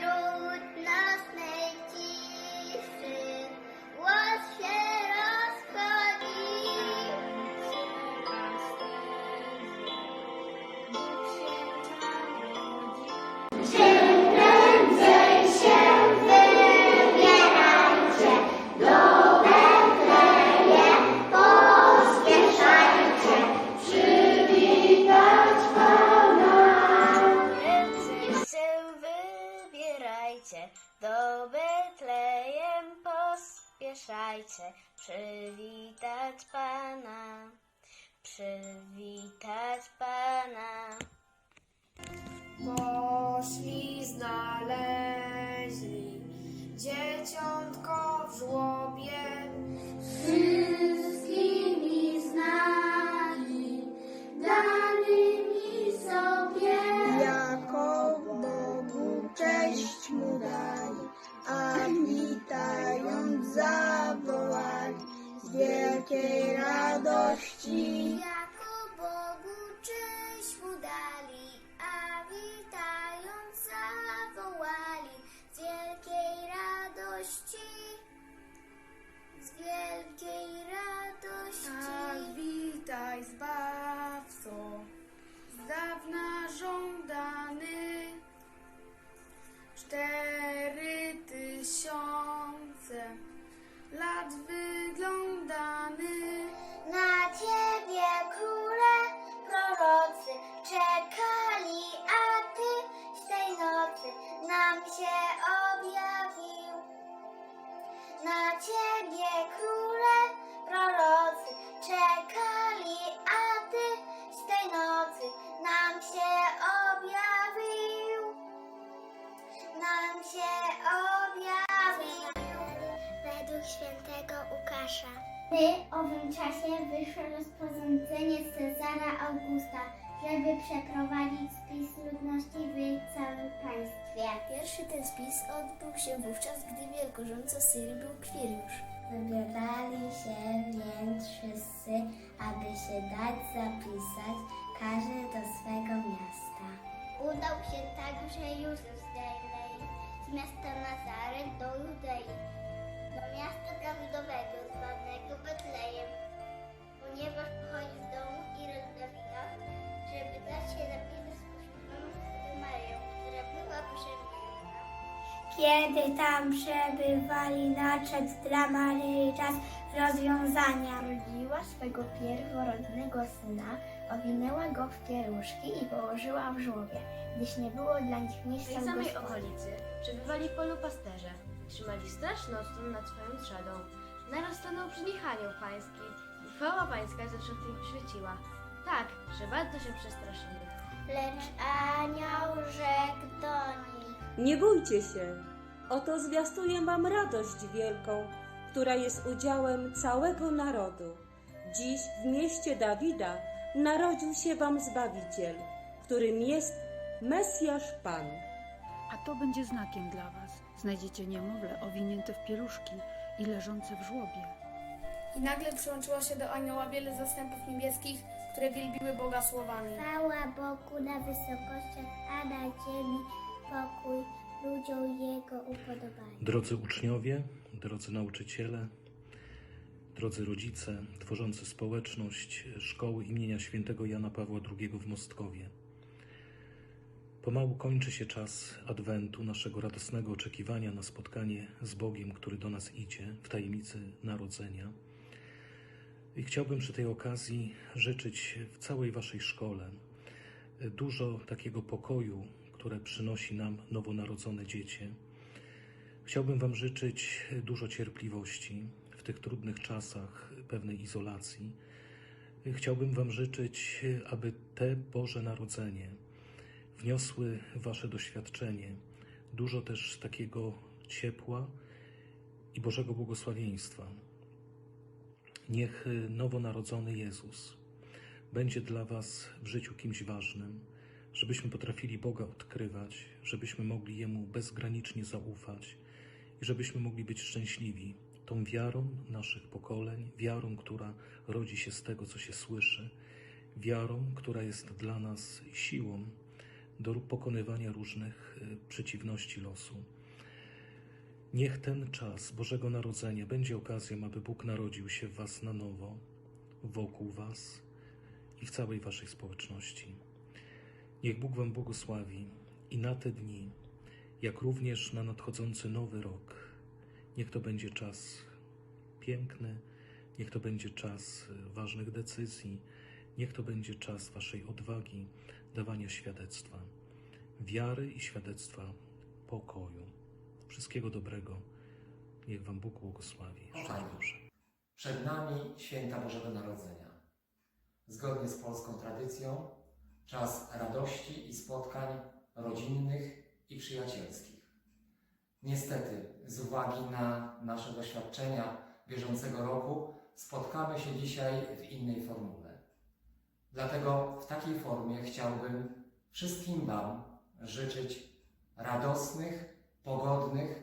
zero przywitać Pana, przywitać Pana. Poszli, znaleźli dzieciątko w żłobie. Wielkiej radości. Jako Bogu cześć mu dali, a witając zawołali z wielkiej radości. Z wielkiej radości. A witaj Zbawco, z dawna żądany. Cztery wyszło rozporządzenie Cezara Augusta, żeby przeprowadzić spis ludności w całym państwie. Pierwszy ten spis odbył się wówczas, gdy wielkorządca Syrii był Kwiriusz. Wybierali się więc wszyscy, aby się dać zapisać, każdy do swego miasta. Udał się także Józef z Galilei, z miasta Nazaret do Judei, do miasta Dawidowego zwanego Betlejem, ponieważ pochodzi z domu i Dawida, żeby dać się zapisać z poślubioną sobie Maryją, która była przemieniona. Kiedy tam przebywali, nadszedł dla Maryi czas rozwiązania. Rodziła swego pierworodnego syna, owinęła go w pieruszki i położyła w żłobie, gdyż nie było dla nich W miejsca tej w samej gospodzie. okolicy przebywali polu pasterze. Trzymali straż nocną nad swoją trzadą. Naraz stanął przy nich anioł pański i chwała pańska zawsze w nich świeciła. Tak, że bardzo się przestraszyli. Lecz anioł rzekł do nich. Nie bójcie się, oto zwiastuję wam radość wielką, która jest udziałem całego narodu. Dziś w mieście Dawida narodził się wam Zbawiciel, którym jest Mesjasz Pan. A to będzie znakiem dla was. Znajdziecie niemowlę owinięte w pieluszki i leżące w żłobie. I nagle przyłączyło się do anioła wiele zastępów niebieskich, które wielbiły Boga słowami. Chwała Bogu na wysokościach, a na ziemi pokój ludziom Jego upodobania. Drodzy uczniowie, drodzy nauczyciele, drodzy rodzice tworzący społeczność Szkoły imienia świętego Jana Pawła II w Mostkowie. Pomału kończy się czas Adwentu, naszego radosnego oczekiwania na spotkanie z Bogiem, który do nas idzie w tajemnicy narodzenia. I chciałbym przy tej okazji życzyć w całej Waszej szkole dużo takiego pokoju, które przynosi nam nowonarodzone dziecię. Chciałbym Wam życzyć dużo cierpliwości w tych trudnych czasach pewnej izolacji. Chciałbym Wam życzyć, aby te Boże Narodzenie wniosły Wasze doświadczenie dużo też takiego ciepła i Bożego błogosławieństwa. Niech nowonarodzony Jezus będzie dla Was w życiu kimś ważnym, żebyśmy potrafili Boga odkrywać, żebyśmy mogli Jemu bezgranicznie zaufać i żebyśmy mogli być szczęśliwi tą wiarą naszych pokoleń, wiarą, która rodzi się z tego, co się słyszy, wiarą, która jest dla nas siłą do pokonywania różnych y, przeciwności losu. Niech ten czas Bożego Narodzenia będzie okazją, aby Bóg narodził się w Was na nowo, wokół Was i w całej Waszej społeczności. Niech Bóg Wam błogosławi i na te dni, jak również na nadchodzący nowy rok. Niech to będzie czas piękny, niech to będzie czas ważnych decyzji, niech to będzie czas Waszej odwagi, dawania świadectwa, wiary i świadectwa pokoju. Wszystkiego dobrego. Niech Wam Bóg błogosławi. Szczęść Boże. Przed nami święta Bożego Narodzenia. Zgodnie z polską tradycją, czas radości i spotkań rodzinnych i przyjacielskich. Niestety, z uwagi na nasze doświadczenia bieżącego roku, spotkamy się dzisiaj w innej formule. Dlatego w takiej formie chciałbym wszystkim Wam życzyć radosnych, pogodnych,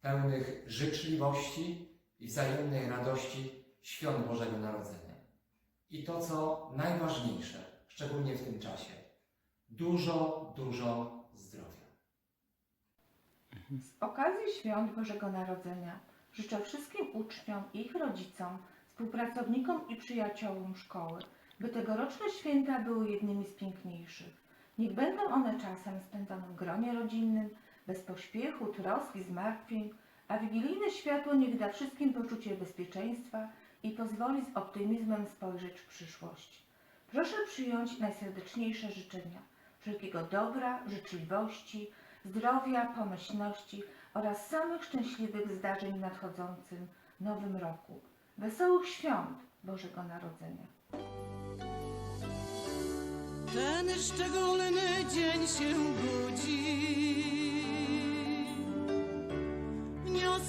pełnych życzliwości i wzajemnej radości świąt Bożego Narodzenia. I to, co najważniejsze, szczególnie w tym czasie, dużo, dużo zdrowia. Z okazji świąt Bożego Narodzenia życzę wszystkim uczniom i ich rodzicom, współpracownikom i przyjaciołom szkoły, by tegoroczne święta były jednymi z piękniejszych. Niech będą one czasem spędzone w gronie rodzinnym, bez pośpiechu, troski, zmartwień, a wigilijne światło niech da wszystkim poczucie bezpieczeństwa i pozwoli z optymizmem spojrzeć w przyszłość. Proszę przyjąć najserdeczniejsze życzenia wszelkiego dobra, życzliwości, zdrowia, pomyślności oraz samych szczęśliwych zdarzeń w nadchodzącym nowym roku. Wesołych świąt Bożego Narodzenia. Ten szczególny dzień się budzi,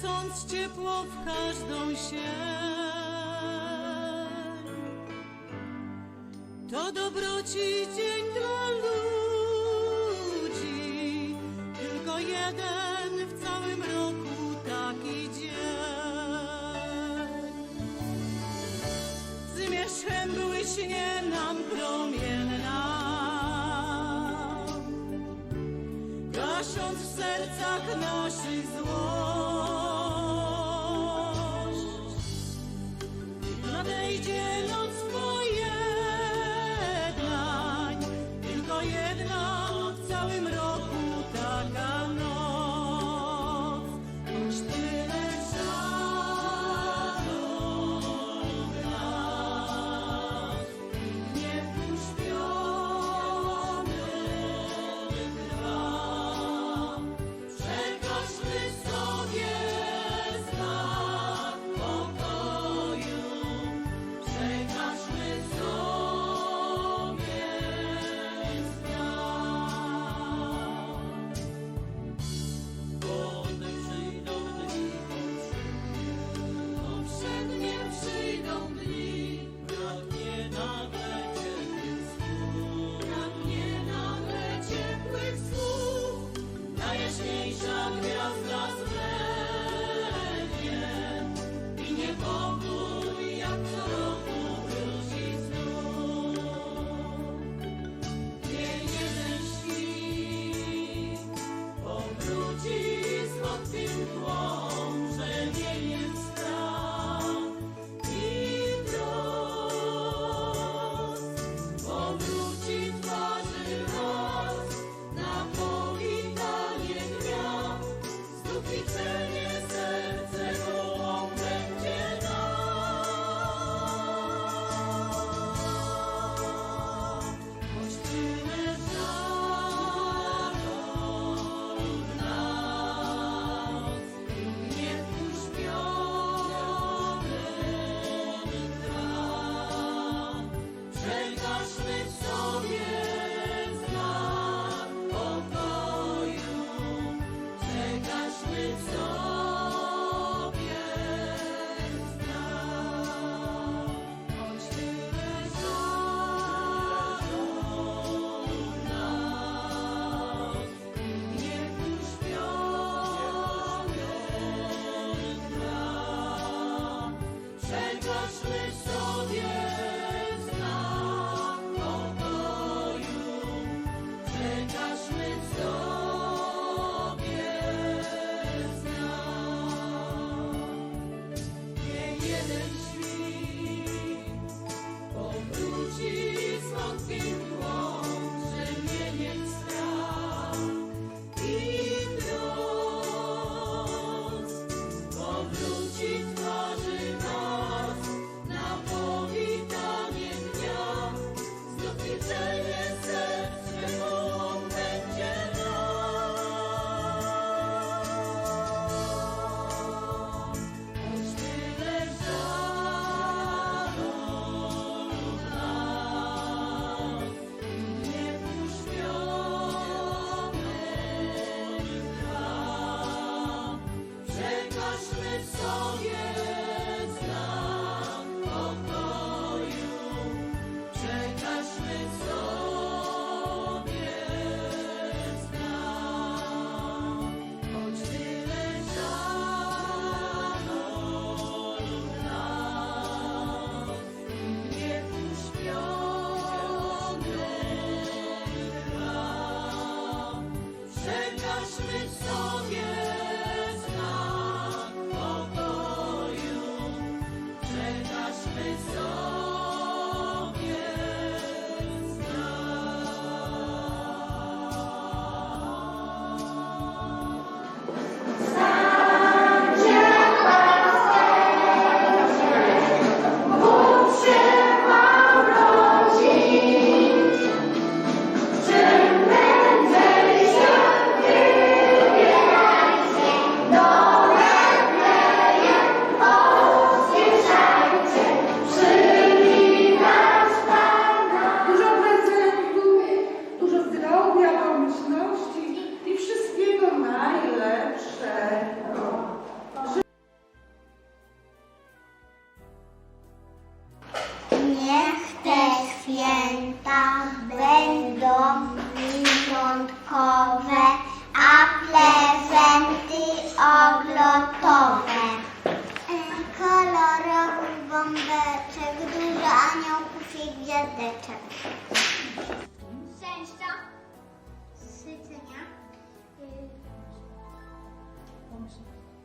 niosąc ciepło w każdą sień. To dobroci dzień dla ludzi, tylko jeden w całym roku taki dzień. Zmierzchem błyśnie nam promienna, gasząc w sercach naszych złość. 你解了。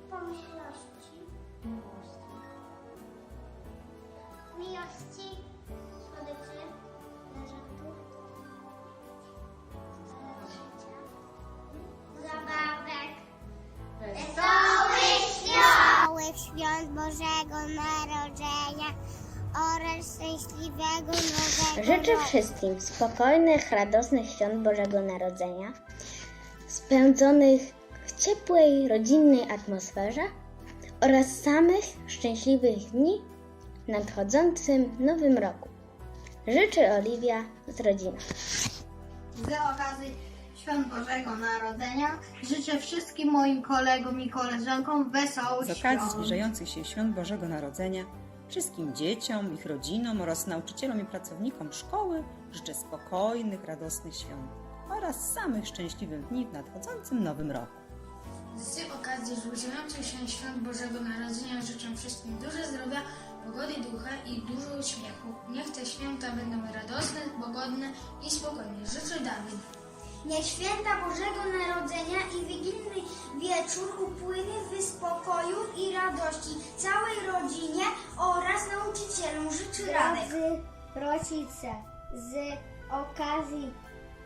Pomyślności, miłości, słodyczy, prezentów, życia, zabawek, wesołych świąt! Wesołych świąt Bożego Narodzenia oraz szczęśliwego nowego Życzę wszystkim spokojnych, radosnych świąt Bożego Narodzenia, spędzonych ciepłej, rodzinnej atmosferze oraz samych szczęśliwych dni w nadchodzącym nowym roku. Życzę Oliwia z rodziną. Z okazji Świąt Bożego Narodzenia życzę wszystkim moim kolegom i koleżankom wesołych Z okazji świąt. zbliżających się świąt Bożego Narodzenia wszystkim dzieciom, ich rodzinom oraz nauczycielom i pracownikom szkoły życzę spokojnych, radosnych świąt oraz samych szczęśliwych dni w nadchodzącym nowym roku. Z tej okazji zbliżających się świąt Bożego Narodzenia życzę wszystkim dużo zdrowia, pogody ducha i dużo uśmiechu. Niech te święta będą radosne, pogodne i spokojne. Życzę Dawid. Niech święta Bożego Narodzenia i Wigilny wieczór upłynie w spokoju i radości całej rodzinie oraz nauczycielom. Życzy Radek. Drodzy rodzice, z okazji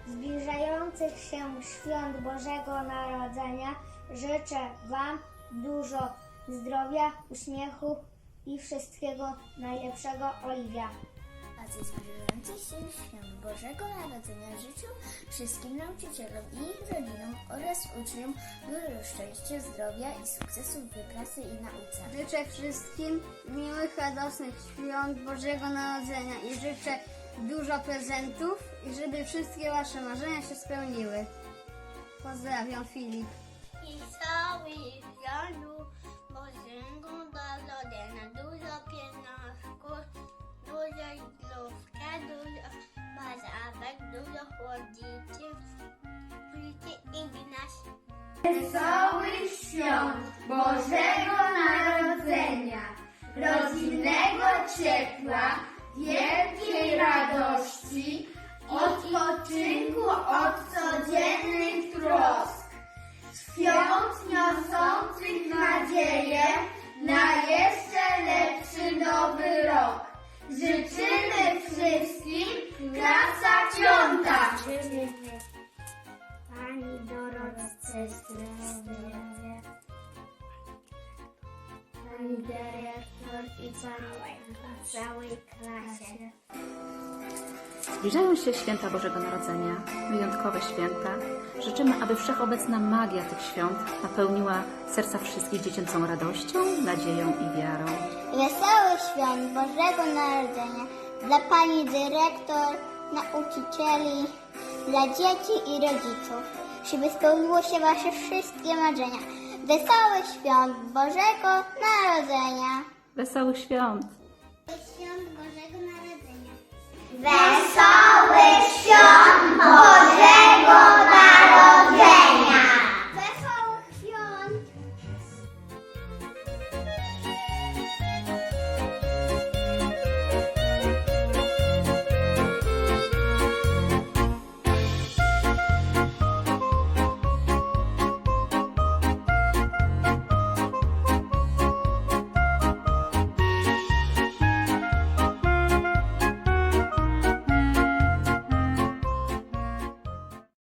zbliżających się świąt Bożego Narodzenia życzę Wam dużo zdrowia, uśmiechu i wszystkiego najlepszego, Oliwia. okazji zbliżających się świąt Bożego Narodzenia życzę wszystkim nauczycielom i ich rodzinom oraz uczniom dużo szczęścia, zdrowia i sukcesów w pracy i nauce. Życzę wszystkim miłych, radosnych świąt Bożego Narodzenia i życzę dużo prezentów i żeby wszystkie Wasze marzenia się spełniły. Pozdrawiam, Filip. I cały wielu Bożego Narodzenia dużo pieniążków, dużo zdrówka, dużo bazawek, dużo chłodziczy, płyty i gnaś. Wesołych świąt Bożego Narodzenia, rodzinnego ciepła, Zbliżają się święta Bożego Narodzenia, wyjątkowe święta. Życzymy, aby wszechobecna magia tych świąt napełniła serca wszystkich dziecięcą radością, nadzieją i wiarą. Wesołych świąt Bożego Narodzenia dla pani dyrektor, nauczycieli, dla dzieci i rodziców, żeby spełniło się wasze wszystkie marzenia. Wesołych świąt Bożego Narodzenia. Wesołych świąt! Świąt Bożego Narodzenia. Wesołych świąt